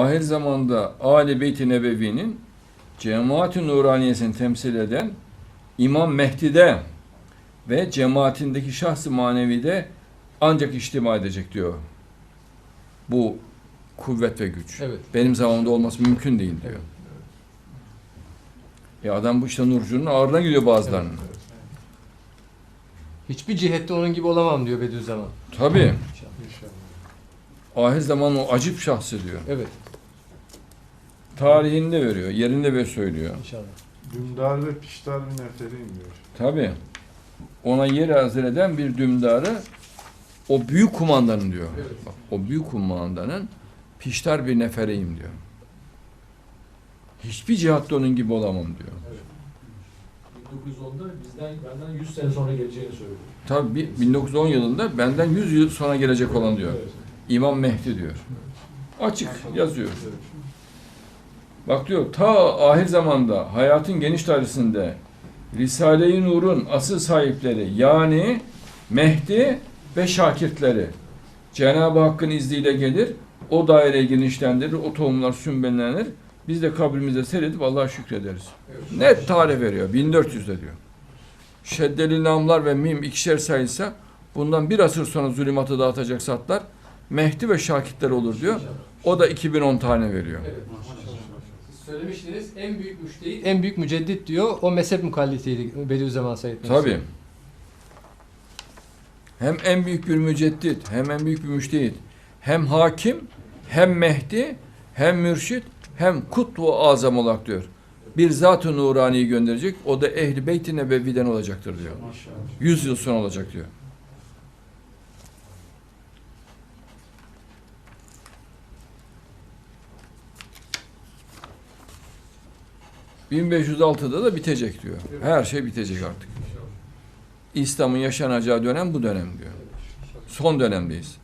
ahir zamanda Ali Beyt-i Nebevi'nin cemaat-i nuraniyesini temsil eden İmam Mehdi'de ve cemaatindeki şahs-ı manevide ancak içtima edecek diyor. Bu kuvvet ve güç. Evet. Benim zamanımda olması mümkün değil diyor. Ya adam bu işte Nurcu'nun ağrına gidiyor bazılarının. Hiçbir cihette onun gibi olamam diyor Bediüzzaman. Tabii. İnşallah. Ahir zaman o acip şahsı diyor. Evet. Tarihinde veriyor, yerinde ve söylüyor. İnşallah. Dündar ve piştar bir neferiyim diyor. Tabii. Ona yer hazır eden bir dümdarı o büyük kumandanın diyor. Evet. Bak, o büyük kumandanın piştar bir neferiyim diyor. Hiçbir cihatta onun gibi olamam diyor. 1910'da bizden benden 100 sene sonra geleceğini söylüyor. Tabii bi- 1910 yılında benden 100 yıl sonra gelecek olan diyor. Evet. İmam Mehdi diyor. Açık yazıyor. Bak diyor ta ahir zamanda hayatın geniş tarihinde Risale-i Nur'un asıl sahipleri yani Mehdi ve şakirtleri Cenab-ı Hakk'ın izniyle gelir. O daireyi genişlendirir. O tohumlar sümbelenir. Biz de kabrimize seyredip Allah'a şükrederiz. Net tarih veriyor. 1400'de diyor. Şeddeli namlar ve mim ikişer sayılsa bundan bir asır sonra zulümatı dağıtacak zatlar Mehdi ve şakitler olur diyor. O da 2010 tane veriyor. Evet. Söylemiştiniz en büyük müştehit, en büyük müceddit diyor. O mezhep mukallitiydi Bediüzzaman Said Nursi. Tabii. Hem en büyük bir müceddit, hem en büyük bir müştehit, hem hakim, hem Mehdi, hem mürşit, hem kutbu azam olarak diyor. Bir zat-ı nuraniyi gönderecek, o da ehli beyt-i nebeviden olacaktır diyor. Maşallah. Yüz yıl sonra olacak diyor. ...1506'da da bitecek diyor. Her şey bitecek artık. İslam'ın yaşanacağı dönem bu dönem diyor. Son dönemdeyiz.